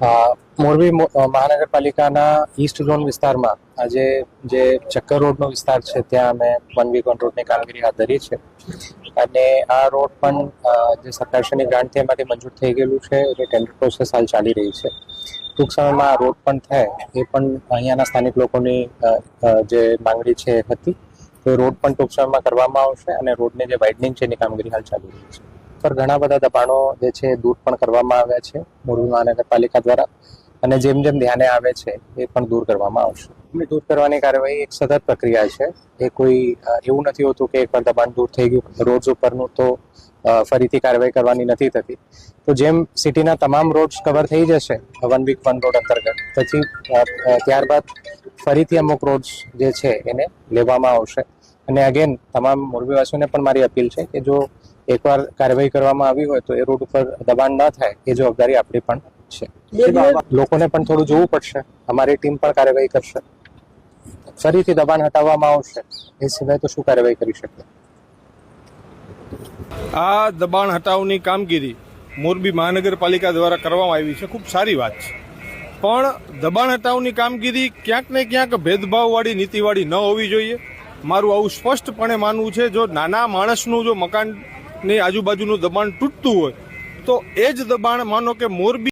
મોરબી મહાનગરપાલિકાના East zone વિસ્તારમાં આજે જે ચક્કર રોડનો વિસ્તાર છે, ત્યાં અમે વન વીક વન રોડની કામગીરી હાથ ધરી છે. અને આ રોડ પણ જે સરકારશ્રીની ગ્રાન્ટથી એમાંથી મંજૂર થઈ ગયેલું છે. એટલે ટેન્ડર પ્રોસેસ હાલ ચાલી રહી છે. ટૂંક સમયમાં આ રોડ પણ થાય, એ પણ અહીંયાના સ્થાનિક લોકોની જે માંગણી છે એ હતી. તો રોડ પણ ટૂંક સમયમાં કરવામાં આવશે અને રોડની જે વાઇડનિંગ છે, એની કામગીરી હાલ ચાલી રહી છે. પર ઘણા બધા દબાણો જે છે દૂર પણ કરવામાં આવ્યા છે મોરબી મહાનગરપાલિકા દ્વારા. અને જેમ જેમ ધ્યાને આવે છે, એ પણ દૂર કરવામાં આવશે. દૂર કરવાની કાર્યવાહી એક સતત પ્રક્રિયા છે. એ કોઈ એવું નથી હોતું કે એકવાર દબાણ દૂર થઈ ગયું રોડ્સ ઉપરનું તો ફરીથી કાર્યવાહી કરવાની નથી થતી. તો જેમ સિટીના તમામ રોડ્સ કવર થઈ જશે, વન વીક વન રોડ અંતર્ગત, પછી ત્યારબાદ ફરીથી અમુક રોડ્સ જે છે એને લેવામાં આવશે. અને અગેન તમામ મોરબીવાસીઓને પણ મારી અપીલ છે કે જો એકવાર કાર્યવાહી કરવામાં આવી હોય તો એ રોડ ઉપર દબાણ ન થાય એ જવાબદારી આપણી પણ છે. લોકોને પણ થોડું જોવું પડશે. અમારી ટીમ પણ કાર્યવાહી કરશે. ફરીથી દબાણ હટાવવામાં આવશે. એ સિવાય તો શું કાર્યવાહી કરી શકીએ? આ દબાણ હટાવની કામગીરી મોરબી મહાનગરપાલિકા દ્વારા કરવામાં આવી છે. ખૂબ સારી વાત છે. પણ દબાણ હટાવની કામગીરી ક્યાંક ને ક્યાંક ભેદભાવવાળી નીતિવાળી ન હોવી જોઈએ. મારું આવું સ્પષ્ટપણે માનવું છે જો નાના માણસનું જો મકાનની આજુબાજુનું દબાણ તૂટતું હોય તો એ જ દબાણ માનો કે મોરબી